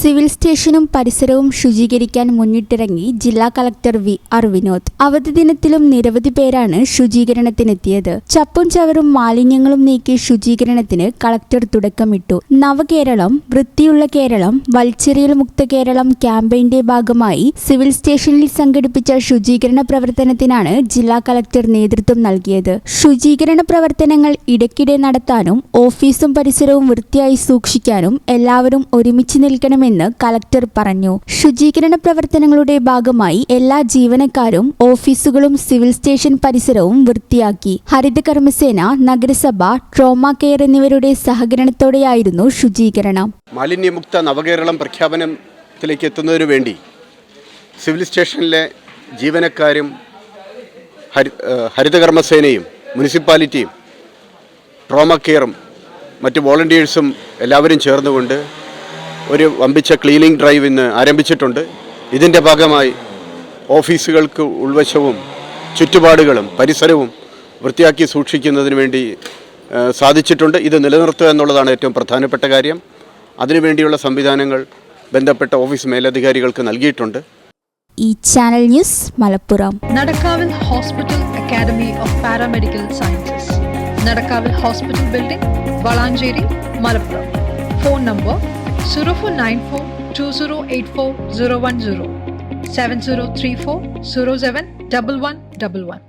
Civil സ്റ്റേഷനും പരിസരവും ശുചീകരിക്കാൻ മുന്നിട്ടിറങ്ങി ജില്ലാ കളക്ടർ വി. ആർ. വിനോദ്. അവധി ദിനത്തിലും നിരവധി പേരാണ് ശുചീകരണത്തിനെത്തിയത്. ചപ്പും ചവറും മാലിന്യങ്ങളും നീക്കി ശുചീകരണത്തിന് കളക്ടർ തുടക്കമിട്ടു. നവകേരളം വൃത്തിയുള്ള കേരളം വൽച്ചെറിയൽ മുക്ത കേരളം ക്യാമ്പയിന്റെ ഭാഗമായി സിവിൽ സ്റ്റേഷനിൽ സംഘടിപ്പിച്ച ശുചീകരണ പ്രവർത്തനത്തിനാണ് ജില്ലാ കളക്ടർ നേതൃത്വം നൽകിയത്. ശുചീകരണ പ്രവർത്തനങ്ങൾ ഇടയ്ക്കിടെ നടത്താനും ഓഫീസും പരിസരവും വൃത്തിയായി സൂക്ഷിക്കാനും എല്ലാവരും ഒരുമിച്ച് നിൽക്കണമെന്ന് കളക്ടർ പറഞ്ഞു. ശുചീകരണ പ്രവർത്തനങ്ങളുടെ ഭാഗമായി എല്ലാ ജീവനക്കാരും ഓഫീസുകളും സിവിൽ സ്റ്റേഷൻ പരിസരവും വൃത്തിയാക്കി. ഹരിത കർമ്മസേന നഗരസഭ ട്രോമ കെയർ എന്നിവരുടെ സഹകരണത്തോടെയായിരുന്നു ശുചീകരണം. മാലിന്യമുക്ത നവകേരളം പ്രഖ്യാപനത്തിലേക്ക് എത്തുന്നതിനു വേണ്ടി സിവിൽ സ്റ്റേഷനിലെ ജീവനക്കാരും ഹരി ഹരിതകർമ്മസേനയും മുനിസിപ്പാലിറ്റിയും ട്രോമ കെയറും മറ്റ് വോളണ്ടിയേഴ്സും എല്ലാവരും ചേർന്നുകൊണ്ട് ഒരു വമ്പിച്ച ക്ലീനിങ് ഡ്രൈവ് ഇന്ന് ആരംഭിച്ചിട്ടുണ്ട്. ഇതിന്റെ ഭാഗമായി ഓഫീസുകൾക്ക് ഉൾവശവും ചുറ്റുപാടുകളും പരിസരവും വൃത്തിയാക്കി സൂക്ഷിക്കുന്നതിന് വേണ്ടി സാധിച്ചിട്ടുണ്ട്. ഇത് നിലനിർത്തുക എന്നുള്ളതാണ് ഏറ്റവും പ്രധാനപ്പെട്ട കാര്യം. അതിനുവേണ്ടിയുള്ള സംവിധാനങ്ങൾ ബന്ധപ്പെട്ട ഓഫീസ് മേലധികാരികൾക്ക് നൽകിയിട്ടുണ്ട്. ഈ channel news Malappuram. നടക്കാവിൽ hospital academy of paramedical sciences. നടക്കാവിൽ hospital building Valanchery Malappuram. Phone number 0494 2084010 7034 071111.